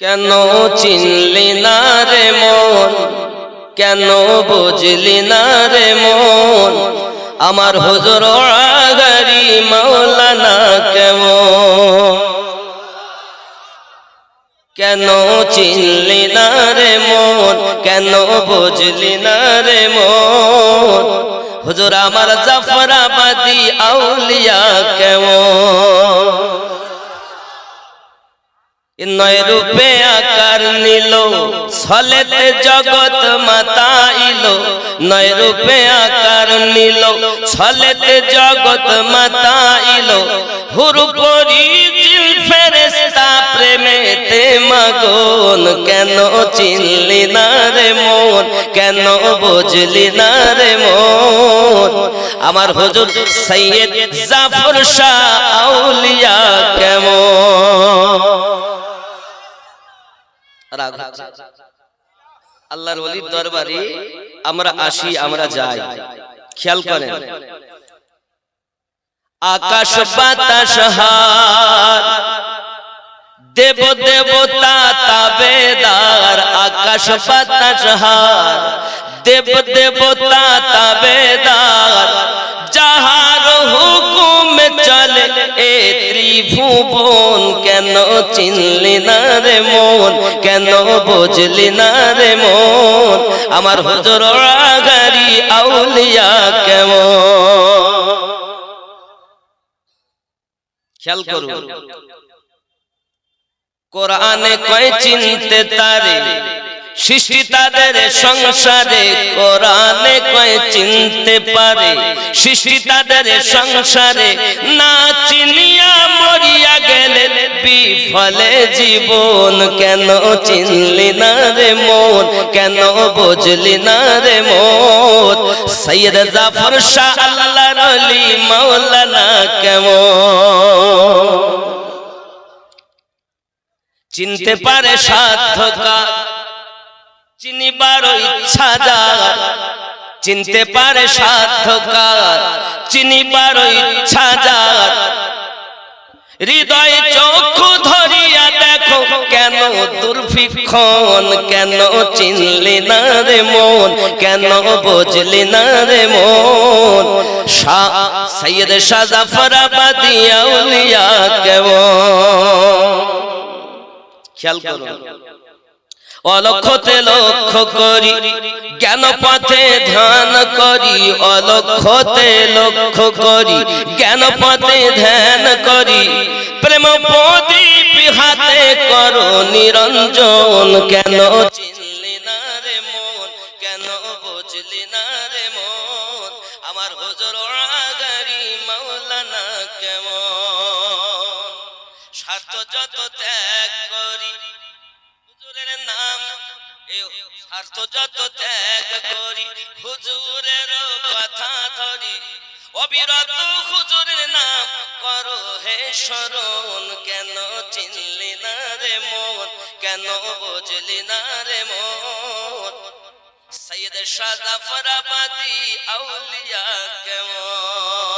কেন চিনলি না রে মন? কেন বুঝলি না রে মন? আমার হুজুর আগারি মাওলানা কেমন? কেন চিনলি না রে মন? কেন বুঝলি না রে মন? হুজুর আমার জাফরাবাদি আউলিয়া কেমন? নয় রূপে আকার নিল, ছলেতে জগৎ মাতাইল। নয় রূপে আকার নিল, ছলেতে জগৎ মাতাইল। হুরু পরি জিল ফেরেস্তা প্রেমেতে মাগন। কেন চিনলি না রে মন, কেন বুঝলি না রে মন? আমার হুজুর সৈয়দ জাফর শাহ আউলিয়া কেমন? আল্লাহর ওলির দরবারে আমরা আসি, আমরা যাই। খেয়াল করেন। আকাশ বাতাস দেব দেবতা তাবেদার। আকাশ বাতাস দেব দেবতা তাবেদার। যাহার হুকুম চলে এ ত্রিভুবন কেন চিনলি না রে মন? কেন বুঝলি না রে মন? আমার হুজুর গাড়ি আউলিয়া কেমন? খেয়াল কোরআনে কয় চিনতে তারে? সৃষ্টি তাদের সংসারে কোরআনে কয় চিনতে পারে? সৃষ্টি তাদের সংসারে না চিনিয়া জীবন কেন চিনলি না রে মন? কেন বুঝলি না রে মন? সৈয়দ জাফর শাহ আল্লাহর কেমন? চিনতে পারে সাধ্যকা চিনিবার ইচ্ছা যার। চিনতে পারে সাধ্যকার চিনিবার ইচ্ছা যার। হৃদয় চক্ষু দেখো কেন দুর্ভিক্ষণ? কেন চিনলি না রে মন? কেন বুঝলি না রে মন? শাহ সৈয়দ শাহ জাফরাবাদি আউলিয়া কেমন? খেয়াল করুন অলক্ষতে লক্ষ্য করি জ্ঞান পথে ধ্যান করি অলক্ষতে লক্ষ্য করি জ্ঞান পথে ধ্যান করি প্রেম প্রদীপ হাতে করো নিরঞ্জন। কেন চিনলি না রে মন? কেন বুঝলি না রে মন? আমার হুজুর আগারি মাওলানা কেমন? স্বার্থ যত ত্যাগ করি, হুজুরের নাম স্বার্থ যত ত্যাগ করি, হুজুরের কথা ধরি। অবিরত হুজুরের নাম করো হে স্মরণ কেন চিনলি না রে মন? কেন বুঝলি না রে মন? সৈয়দ শাহ জাফরাবাদী আউলিয়া কেমন?